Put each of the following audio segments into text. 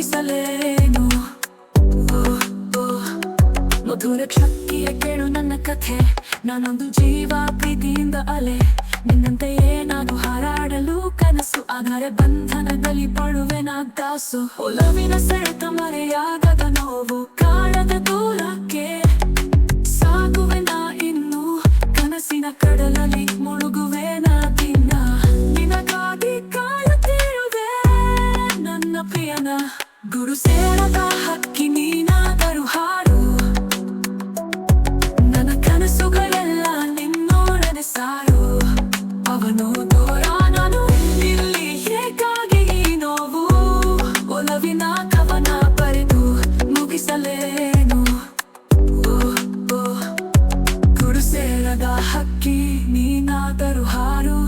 ಮುಗಿಸಲೇನು. ಮಧುರ ಶಕ್ತಿಯ ಕೇಳು ನನ್ನ ಕಥೆ. ನಾನೊಂದು ಜೀವ ಪ್ರೀತಿಯಿಂದ ಅಲೆ. ನಿನ್ನಂತೆಯೇ ನಾನು ಹಾರಾಡಲು ಕನಸು. ಆದರೆ ಬಂಧನದಲ್ಲಿ ಪಡುವೆನ ದಾಸು ಒಲವಿನ ಸೆಳೆತ ಮರೆಯಾಗದ ನೋವು. ಕಾಣದ ದೂರಕ್ಕೆ ಸಾರು, ಅವನು ದೂರ ನಾನು, ಇಲ್ಲಿ ಹೇಗಾಗಿ ಈ ನೋವು? ಒಲವಿನ ಕವನ ಬರೆದು ಮುಗಿಸಲೇನು? ಓ. ಹಕ್ಕಿ, ನೀನಾದರೂ ಹಾರು?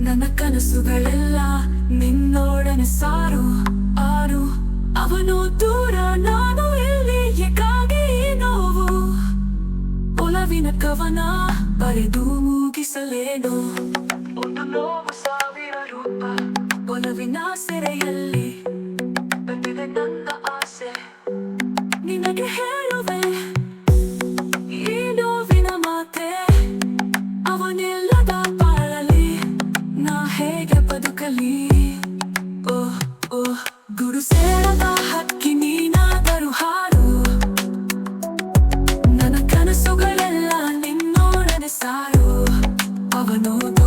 ನನ್ನ ಕನಸುಗಳೆಲ್ಲ ನಿನ್ನೋಡನೆ ಸಾರು. ಆರು, ಅವನು ಸಾವಿನ ಕವನ ಬರೆದು ಮುಗಿಸಲೇನು? ಒಂದು ನೋವು ಸಾವಿರ ರೂಪ ಒಲವಿನ ಸೆರೆಯಲ್ಲಿ ಬಂದಿದೆ ನನ್ನ ಆಸೆ. ನಿನಗೆ ಹೇಳುವೆ, ಈ ನೋವಿನ ಮಾತೆ ಅವನೆಲ್ಲದ ಬಾಳಲಿ ನಾ ಹೇಗೆ ಬದುಕಲಿ? ಓಹ್ ಓಹ್ ಗುರುಸೆ Стару, повину